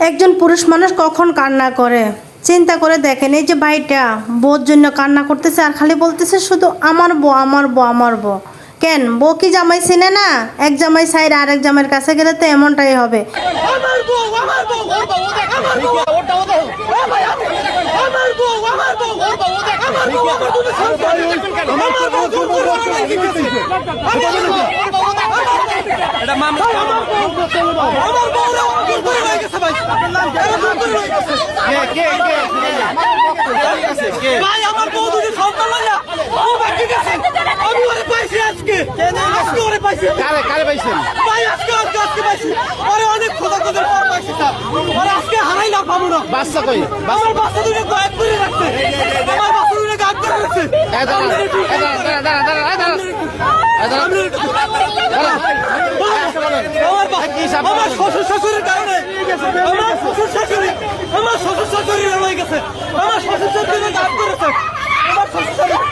একজন পুরুষ মানুষ কখন কান্না করে চিন্তা করে দেখেন এই যে ভাইটা বউর জন্য কান্না করতেছে আর খালি বলতেছে শুধু আমার বউ আমার বউ আমার বউ কেন বউ কি জামাই চিনে না এক জামাই সাইড আর এক জামাইয়ের কাছে গেলে তো এমনটাই হবে আমার ভাই হয়ে আমার বউ দুটি সন্তান লইয়া ও বাকি গেছে আমি ওরে পাইছি আজকে আজকে ওরে পাইছি কারে কারে পাইছেন ভাই আজকে আজকে আজকে পাইছি ওরে অনেক খোঁজা খোঁজার পর পাইছি স্যার ওরে আজকে হারাইলাম পাবো না বাচ্চা কই আমার বাচ্চা দুটো গায়েব করে রাখছে আমার বাচ্চা দুটো গায়েব করে রাখছে এই দাঁড়া এই দাঁড়া দাঁড়া দাঁড়া দাঁড়া দাঁড়া এই দাঁড়া আমার শ্বশুর শাশুড়ির কারণে আমার শ্বশুর শাশুড়ি আমার শ্বশুর শাশুড়ি হয়ে গেছে। আমার শ্বশুর শাশুড়ি কাজ করেছে। আমার শ্বশুর শাশুড়ি